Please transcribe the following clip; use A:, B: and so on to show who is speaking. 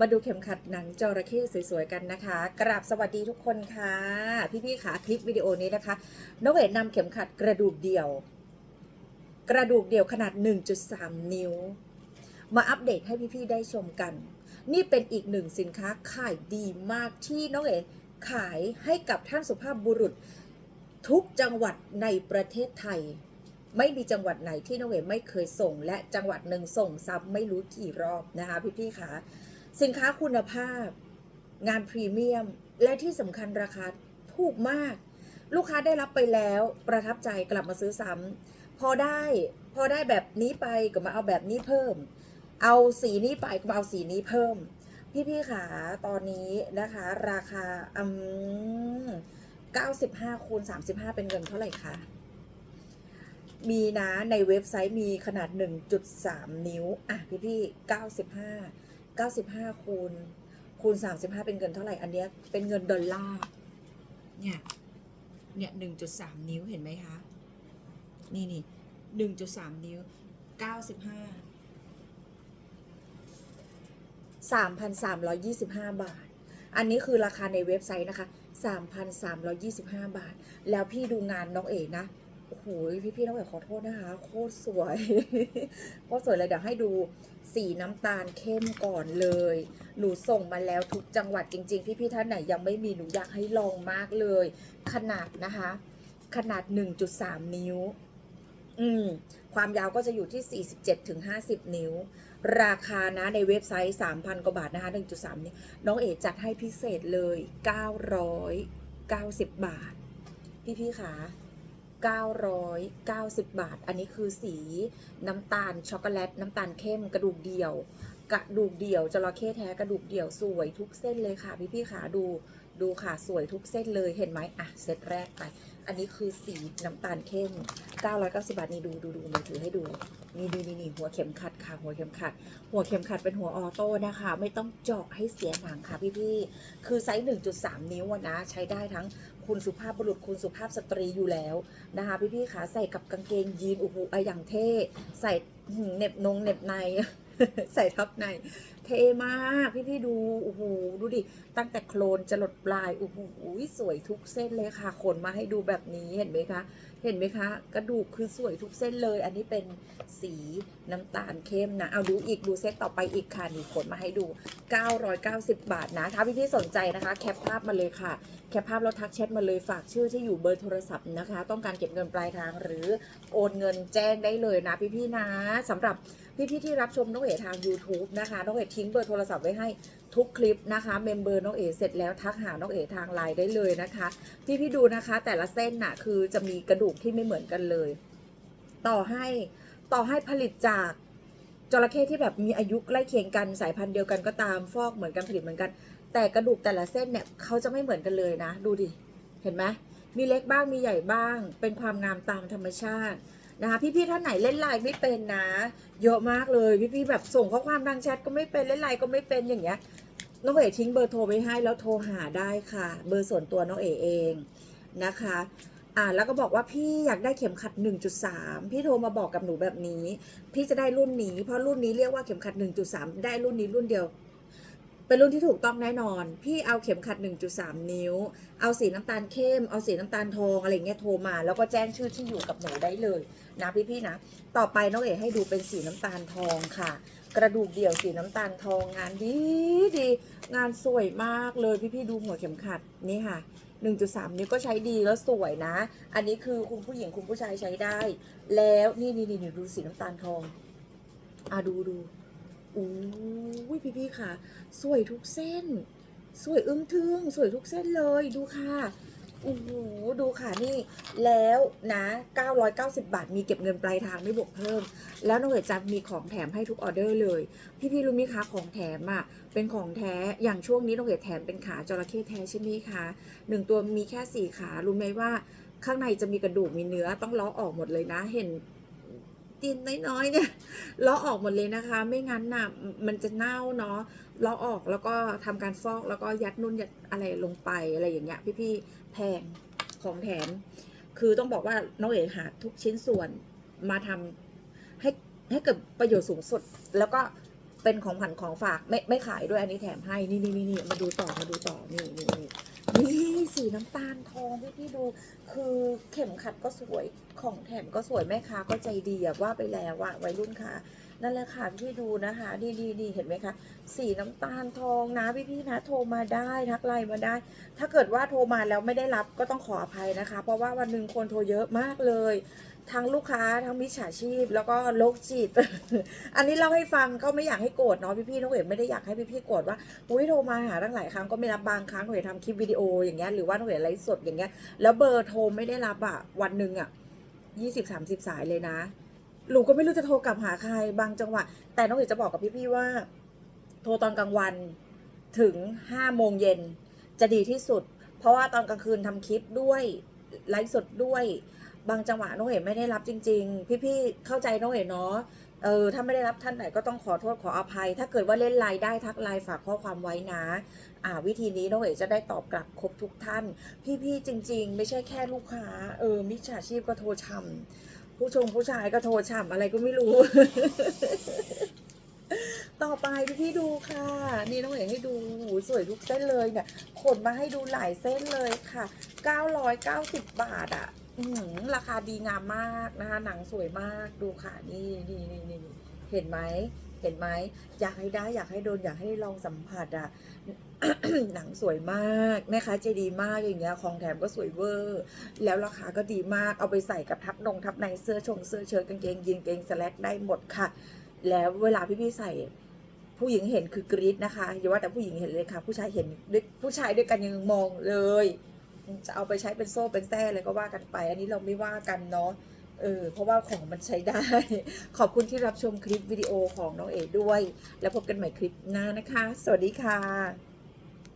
A: มาดูเข็มขัดหนังจระเข้สวยๆกันนะคะ กราบสวัสดีทุกคนค่ะ พี่ๆค่ะคลิปวิดีโอนี้นะคะนกเวทนำเข็มขัดกระดูกเดี่ยว กระดูกเดี่ยวขนาด 1.3 นิ้ว มาอัปเดตให้พี่ๆได้ชมกัน นี่เป็นอีกหนึ่งสินค้าขายดีมากที่น้องเอ๋ขายให้กับท่านสุภาพบุรุษ ทุกจังหวัดในประเทศไทย ไม่มีจังหวัดไหนที่น้องเอ๋ไม่เคยส่ง และจังหวัดหนึ่งส่งซ้ำไม่รู้กี่รอบนะคะพี่ๆค่ะ สินค้าคุณภาพ งานพรีเมียม และที่สำคัญราคาถูกมาก ลูกค้าได้รับไปแล้วประทับใจกลับมาซื้อซ้ำพอได้พอได้แบบนี้ไปก็มาเอาแบบนี้เพิ่ม เอาสีนี้ไปก็มาเอาสีนี้เพิ่ม พี่ๆขาตอนนี้นะคะ ราคาอืม95คูณ35 เป็นเงินเท่าไหร่คะมีนะในเว็บไซต์มีขนาด 1.3 นิ้ว อะ พี่พี่ 95 95 คูณ คูณ 35 เป็นเงินเท่าไหร่ อันเนี้ยเป็นเงินดอลลาร์ เนี่ย เนี่ย 1.3 นิ้วเห็นไหมคะ นี่นี่ 1.3 นิ้ว 95 3,325 บาท อันนี้คือราคาในเว็บไซต์นะคะ 3,325 บาท แล้วพี่ดูงานน้องเอ๋นะ อ้โหพี่พี่ๆน้องเอ๋ขอโทษนะคะ โคตรสวยโคตรสวยเลยเดี๋ยวให้ดูสีน้ำตาลเข้มก่อนเลย หนูส่งมาแล้วทุกจังหวัดจริง ๆ พี่ๆท่านไหนยังไม่มีหนูอยากให้ลองมากเลย ขนาดนะคะ ขนาด 1.3 นิ้ว อืม ความยาวก็จะอยู่ที่ 47ถึง50 นิ้ว ราคานะในเว็บไซต์ 3,000 กว่าบาทนะคะ 1.3 นิ้ว น้องเอ๋จัดให้พิเศษเลย 990 บาท พี่ๆค่ะ 990 บาท อันนี้คือสีน้ำตาลช็อกโกแลต น้ำตาลเข้มกระดูกเดี่ยว กระดูกเดี่ยวจระเข้แท้กระดูกเดี่ยวสวยทุกเส้นเลยค่ะ พี่ๆค่ะดูดูค่ะสวยทุกเส้นเลยเห็นไหมอะเซตแรกไป อันนี้คือสีน้ำตาลเข้ม 990 บาทนี่ดูดูดูมือถือให้ดูนี่นี่นี่นี่หัวเข็มขัดค่ะ หัวเข็มขัด หัวเข็มขัดเป็นหัวออโต้นะคะ ไม่ต้องเจาะให้เสียหนังค่ะพี่ๆคือไซส์ 1.3 นิ้วนะ ใช้ได้ทั้ง คุณสุภาพบุรุษคุณสุภาพสตรีอยู่แล้วนะคะพี่ๆค่ะใส่กับกางเกงยีนโอ้โหออย่างเท่ใส่เน็บนงเน็บในใส่ทับในเท่มากพี่ๆดูโอ้โหดูดิ ตั้งแต่โคลนจะหลดปลายโอ้โหสวยทุกเส้นเลยค่ะขนมาให้ดูแบบนี้เห็นไหมคะ เห็นไหมคะ กระดูกคือสวยทุกเส้นเลย อันนี้เป็นสีน้ำตาลเข้มนะเอาดูอีกดูเซตต่อไปอีกค่ะนี่ขนมาให้ดู 990 บาทนะ ถ้าพี่พี่สนใจนะคะ แคปภาพมาเลยค่ะ คปภาพแล้วทักแชทมาเลยฝากชื่อที่อยู่เบอร์โทรศัพท์นะคะ ต้องการเก็บเงินปลายทางหรือโอนเงินแจ้งได้เลยนะพี่ๆนะสำหรับพี่ๆที่รับชมน้องเอ๋ทาง YouTube นะคะน้องเอ๋ทิ้งเบอร์โทรศัพท์ไว้ให้ทุกคลิปนะคะเมมเบอร์น้องเอ๋เสร็จแล้วทักหาน้องเอ๋ทางไลน์ได้เลยนะคะ พี่พี่ๆดูนะคะ แต่ละเส้นน่ะคือจะมีกระดูกที่ไม่เหมือนกันเลย ต่อให้ต่อให้ผลิตจากจระเข้ที่แบบมีอายุใกล้เคียงกันสายพันธุ์เดียวกันก็ตามฟอกเหมือนกันผลิตเหมือนกัน แต่กระดูกแต่ละเส้นเนี่ยเขาจะไม่เหมือนกันเลยนะ ดูดิ เห็นไหมมีเล็กบ้างมีใหญ่บ้าง เป็นความงามตามธรรมชาตินะคะพี่ๆท่านไหนเล่นไลน์ไม่เป็นนะ เยอะมากเลยพี่ๆแบบส่งข้อความทางแชทก็ไม่เป็นเล่นไลน์ก็ไม่เป็นอย่างเงี้ยน้องเอ๋ทิ้งเบอร์โทรไว้ให้แล้วโทรหาได้ค่ะ เบอร์ส่วนตัวน้องเอ๋เองนะคะอ่าแล้วก็บอกว่าพี่อยากได้เข็มขัด 1.3 พี่โทรมาบอกกับหนูแบบนี้ พี่จะได้รุ่นนี้ เพราะรุ่นนี้เรียกว่าเข็มขัด 1.3 ได้รุ่นนี้รุ่นเดียว เป็นรุ่นที่ถูกต้องแน่นอน พี่เอาเข็มขัด 1.3 นิ้ว เอาสีน้ำตาลเข้ม เอาสีน้ำตาลทองอะไรเงี้ยโทรมา แล้วก็แจ้งชื่อที่อยู่กับหนูได้เลยนะพี่ๆนะ ต่อไปน้องเอ๋ให้ดูเป็นสีน้ำตาลทองค่ะ กระดูกเดี่ยวสีน้ำตาลทองงานดีดีงานสวยมากเลยพี่ๆดูหัวเข็มขัดนี่ค่ะ 1.3 นิ้วก็ใช้ดีแล้วสวยนะ อันนี้คือคุณผู้หญิงคุณผู้ชายใช้ได้ แล้วนี่นี่นี่ดูสีน้ำตาลทองอะดูดู อู้ยพี่พี่ๆค่ะ สวยทุกเส้น สวยอึ้งทึ่ง สวยทุกเส้นเลยดูค่ะโอ้โหดูค่ะนี่แล้วนะ 990 บาท มีเก็บเงินปลายทางไม่บวกเพิ่ม แล้วน้องเอ๋จะมีของแถมให้ทุกออเดอร์เลย พี่พี่ๆรู้ไหมคะของแถมอะเป็นของแท้อย่างช่วงนี้น้องเอ๋แถมเป็นขาจระเข้แท้ใช่ไหมคะหนึ่งตัวมีแค่สี่ขารู้ไหมว่า ข้างในจะมีกระดูกมีเนื้อต้องล้อออกหมดเลยนะ เห็น ตีนน้อยๆเนี่ยล้อออกหมดเลยนะคะ ไม่งั้นน่ะมันจะเน่าเนาะล้อออกแล้วก็ทำการฟอกแล้วก็ยัดนุ่นยัดอะไรลงไปอะไรอย่างเงี้ยพี่ๆแพงของแถม คือต้องบอกว่าน้องเอ๋หาทุกชิ้นส่วนมาทำให้ให้เกิดประโยชน์สูงสุดแล้วก็เป็นของผันของฝากไม่ไม่ขายด้วยอันนี้แถมให้นี่นี่นี่มาดูต่อมาดูต่อนี่นี่นี่ สีน้ำตาลทองพี่พี่ดู คือเข็มขัดก็สวยของแถมก็สวยแม่ค้าก็ใจดีอะว่าไปแล้วอะวัยรุ่นค่ะ นั่นแหละค่ะพี่ดูนะคะนี่นี่นี่เห็นไหมคะ สีน้ำตาลทองนะพี่พี่นะโทรมาได้ทักไลน์มาได้ ถ้าเกิดว่าโทรมาแล้วไม่ได้รับก็ต้องขออภัยนะคะ เพราะว่าวันหนึ่งคนโทรเยอะมากเลย ทั้งลูกค้าทั้งมิจฉาชีพ แล้วก็โรคจิต อันนี้เล่าให้ฟังก็ไม่อยากให้โกรธเนาะพี่ๆน้องเอ๋ไม่ได้อยากให้พี่ๆโกรธว่าอุ้ยโทรมาหาตั้งหลายครั้งก็ไม่รับบางครั้งน้องเอ๋ทำคลิปวิดีโออย่างเงี้ยหรือว่าน้องเอ๋ไลฟ์สดอย่างเงี้ยแล้วเบอร์โทรไม่ได้รับอะวันหนึ่งอะยี่สิบสามสิบสายเลยนะ หนูก็ไม่รู้จะโทรกลับหาใครบางจังหวะ แต่น้องเอ๋จะบอกกับพี่ๆว่า โทรตอนกลางวันถึงห้าโมงเย็นจะดีที่สุด เพราะว่าตอนกลางคืนทำคลิปด้วยไลฟ์สดด้วย บางจังหวะน้องเอ๋ไม่ได้รับจริง ๆ พี่ๆเข้าใจน้องเอ๋เนาะเออถ้าไม่ได้รับท่านไหนก็ต้องขอโทษขออภัย ถ้าเกิดว่าเล่นไลน์ได้ทักไลน์ฝากข้อความไว้นะ อ่า วิธีนี้น้องเอ๋จะได้ตอบกลับครบทุกท่าน พี่ๆจริง ๆ ไม่ใช่แค่ลูกค้า เออมิจฉาชีพก็โทรช่ำ ผู้ชมผู้ชายก็โทรฉ่ำอะไรก็ไม่รู้ ต่อไปพี่ดูค่ะ นี่น้องเอ๋ให้ดูหูสวยทุกเส้นเลยเนี่ยขนมาให้ดูหลายเส้นเลยค่ะ990 บาทอะอือหือราคาดีงามมากนะคะ หนังสวยมากดูค่ะ นี่นี่นี่นี่เห็นไหม เห็นไหมอยากให้ได้อยากให้โดนอยากให้ลองสัมผัสอะหนังสวยมากแม่ค้าใจดีมากอย่างเงี้ยของแถมก็สวยเวอร์ แล้วราคาก็ดีมากเอาไปใส่กับทับนงทับในเสื้อชงเสื้อเชิ้ตกางเกงยีนเกงสแลกได้หมดค่ะ แล้วเวลาพี่ๆใส่ผู้หญิงเห็นคือกรี๊ดนะคะอย่าว่าแต่ผู้หญิงเห็นเลยค่ะ ผู้ชายเห็นด้วยผู้ชายด้วยกันยังมองเลย จะเอาไปใช้เป็นโซ่เป็นแส้อะไรก็ว่ากันไป อันนี้เราไม่ว่ากันเนาะ เออเพราะว่าของมันใช้ได้ ขอบคุณที่รับชมคลิปวิดีโอของน้องเอ๋ด้วย แล้วพบกันใหม่คลิปหน้านะคะ สวัสดีค่ะ